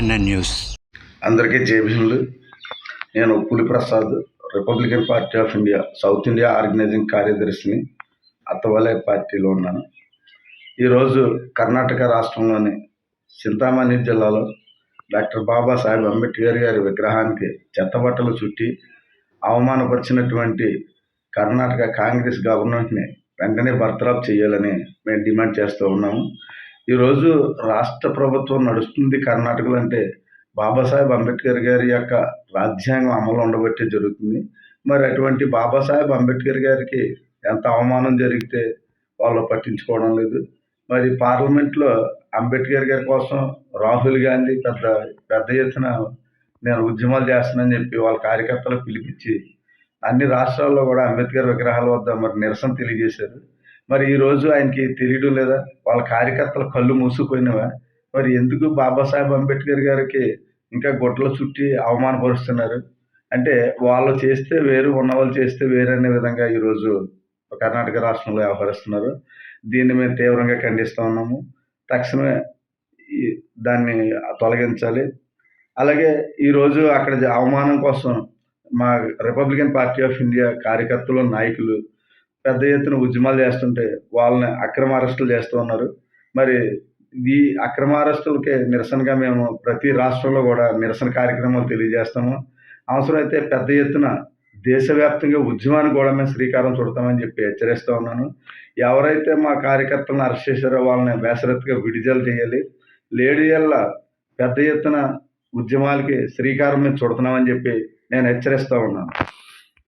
NN news. అందరికీ జై భీములు. నేను Puli Prasad Republican Party of India South India organizing కార్యదర్శిని Athawale పార్టీలో ఉన్నాను. ఈరోజు కర్ణాటక రాష్ట్రంలోని చింతామణి జిల్లాలో డాక్టర్ బాబాసాహెబ్ అంబేద్కర్ గారి విగ్రహానికి చెత్తబట్టలు చుట్టి అవమానపరిచినటువంటి కర్ణాటక కాంగ్రెస్ గవర్నమెంట్ని వెంటనే బర్తరఫ్ చేయాలని మేము డిమాండ్ చేస్తూ ఉన్నాము. ఈరోజు రాష్ట్ర ప్రభుత్వం నడుస్తుంది కర్ణాటకలో అంటే బాబాసాహెబ్ అంబేద్కర్ గారి యొక్క రాజ్యాంగం అమలు ఉండబట్టే జరుగుతుంది. మరి అటువంటి బాబాసాహెబ్ అంబేద్కర్ గారికి ఎంత అవమానం జరిగితే వాళ్ళు పట్టించుకోవడం లేదు. మరి పార్లమెంట్లో అంబేద్కర్ గారి కోసం రాహుల్ గాంధీ పెద్ద పెద్ద ఎత్తున నేను ఉద్యమాలు చేస్తానని చెప్పి వాళ్ళ కార్యకర్తలు పిలిపించి అన్ని రాష్ట్రాల్లో కూడా అంబేద్కర్ విగ్రహాల వద్ద మరి నిరసన తెలియజేశారు. మరి ఈరోజు ఆయనకి తెలియడం లేదా? వాళ్ళ కార్యకర్తల కళ్ళు మూసుకుపోయినవా? మరి ఎందుకు బాబాసాహెబ్ అంబేద్కర్ గారికి ఇంకా గుడ్డలు చుట్టి అవమానపరుస్తున్నారు? అంటే వాళ్ళు చేస్తే వేరు ఉన్న వాళ్ళు చేస్తే వేరు అనే విధంగా ఈరోజు కర్ణాటక రాష్ట్రంలో వ్యవహరిస్తున్నారు. దీన్ని మేము తీవ్రంగా ఖండిస్తూ ఉన్నాము. తక్షణమే దాన్ని తొలగించాలి. అలాగే ఈరోజు అక్కడ అవమానం కోసం మా రిపబ్లికన్ పార్టీ ఆఫ్ ఇండియా కార్యకర్తలు నాయకులు పెద్ద ఎత్తున ఉద్యమాలు చేస్తుంటే వాళ్ళని అక్రమ అరెస్టులు చేస్తూ ఉన్నారు. మరి ఈ అక్రమ అరెస్టులకి నిరసనగా మేము ప్రతి రాష్ట్రంలో కూడా నిరసన కార్యక్రమాలు తెలియజేస్తాము. అవసరమైతే పెద్ద ఎత్తున దేశవ్యాప్తంగా ఉద్యమానికి కూడా మేము శ్రీకారం చుడతామని చెప్పి హెచ్చరిస్తూ ఉన్నాను. ఎవరైతే మా కార్యకర్తలను అరెస్ట్ చేశారో వాళ్ళని బేసరత్తుగా విడుదల చేయాలి. లేడీల పెద్ద ఎత్తున ఉద్యమాలకి శ్రీకారం మేము చుడుతున్నామని చెప్పి నేను హెచ్చరిస్తూ ఉన్నాను.